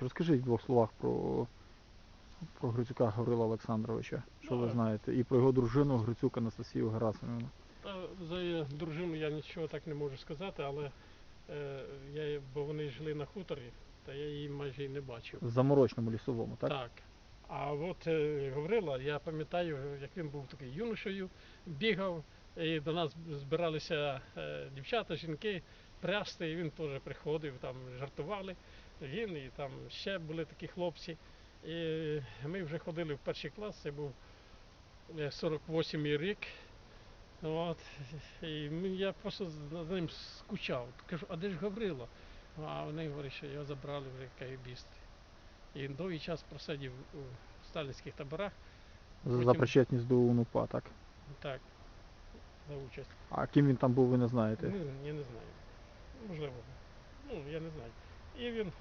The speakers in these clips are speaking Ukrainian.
Розкажіть в двох словах про, про Грицюка Гаврила Олександровича, що ви Ну, знаєте, і про його дружину Грицюк Анастасію Герасимівну. За її дружину я нічого так не можу сказати, але е, я, бо вони жили на хуторі, та я її майже і не бачив. В заморочному лісовому, так? Так. А от е, Гаврила, я пам'ятаю, як він був такий юношею, бігав, і до нас збиралися е, дівчата, жінки, прясти, і він теж приходив, там жартували. Він і там ще були такі хлопці. І ми вже ходили в перший клас, це був е, 48-й рік. От. І я просто за ним скучав. Кажу, а де ж Гаврило? А вони говорять, що його забрали вже кайбісти. І довгий час просидів у сталінських таборах. За, за причетність до УНУПА, так. Так, за участь. А ким він там був, ви не знаєте. Ну, я не знаю. Можливо. Ну, я не знаю. І він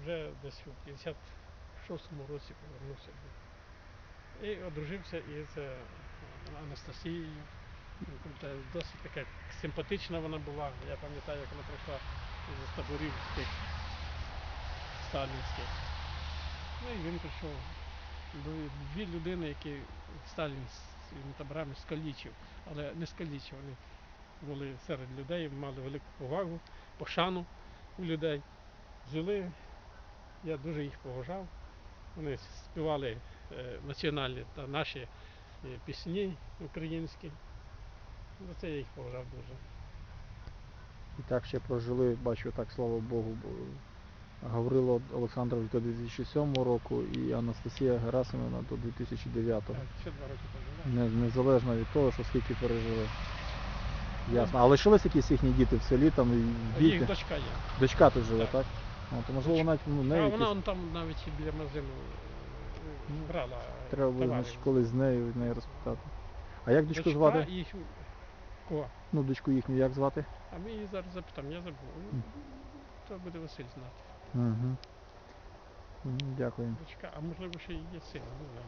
вже десь у 56-му році повернувся. І одружився із е, Анастасією. Ну, Досить така симпатична вона була. Я пам'ятаю, як вона прийшла з таборів тих сталінських. Ну і він прийшов. Дві людини, які Сталін з цими таборами скалічив, але не скалічив, вони були серед людей, мали велику повагу, пошану у людей. Жили, я дуже їх поважав. Вони співали е, національні та наші е, пісні українські. За це я їх поважав дуже. І так ще прожили, бачу, так, слава Богу, Гаврило Олександрович до 2007 року і Анастасія Герасимівна до 2009. Так, ще два роки. Не, незалежно від того, що скільки пережили. Ясно. А лишились якісь їхні діти в селі, там і Їх дочка є. Дочка тут живе, Так. так? То можливо навіть ну, А якісь... вона он там навіть і біля магазину е, брала. е, треба буде товари. значить, колись з нею, з нею розпитати. А як дочку Дочка звати? і Кого? Ну, дочку їхню як звати? А ми її зараз запитаємо, я забув. Ну, То буде Василь знати. Угу. Дякую. Дочка, а можливо ще і є син, не знаю.